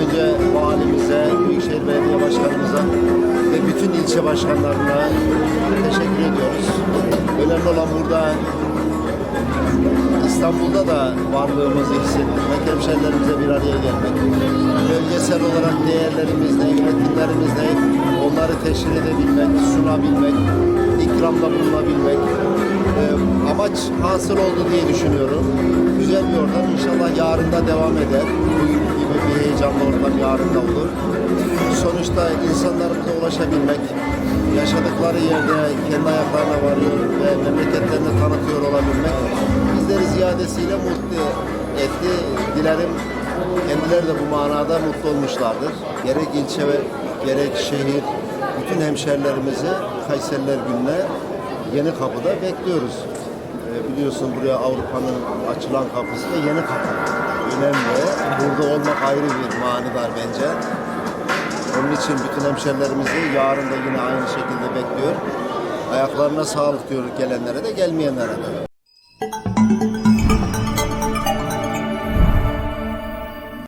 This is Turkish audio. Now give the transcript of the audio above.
önce valimize, Büyükşehir Belediye Başkanımıza ve bütün ilçe başkanlarına teşekkür ediyoruz. Önemli olan burada İstanbul'da da varlığımızı hissettirmek, hemşehrilerimize bir araya gelmek, bölgesel olarak değerlerimizle, yönetimlerimizle onları teşhir edebilmek, sunabilmek, ikramda bulunabilmek e, amaç hasıl oldu diye düşünüyorum. Güzel bir ortam. İnşallah yarın da devam eder yarın da olur. Sonuçta insanlarımıza ulaşabilmek, yaşadıkları yerde kendi ayaklarına varıyor ve memleketlerini tanıtıyor olabilmek bizleri ziyadesiyle mutlu etti. Dilerim kendileri de bu manada mutlu olmuşlardır. Gerek ilçe ve gerek şehir, bütün hemşerilerimizi Kayseriler Günü'ne Yeni Kapı'da bekliyoruz. Ee, biliyorsun buraya Avrupa'nın açılan kapısı da Yeni Kapı. Önemli. Burada olmak ayrı bir manidar bence. Onun için bütün hemşerilerimizi yarın da yine aynı şekilde bekliyor. Ayaklarına sağlık diyoruz gelenlere de gelmeyenlere de.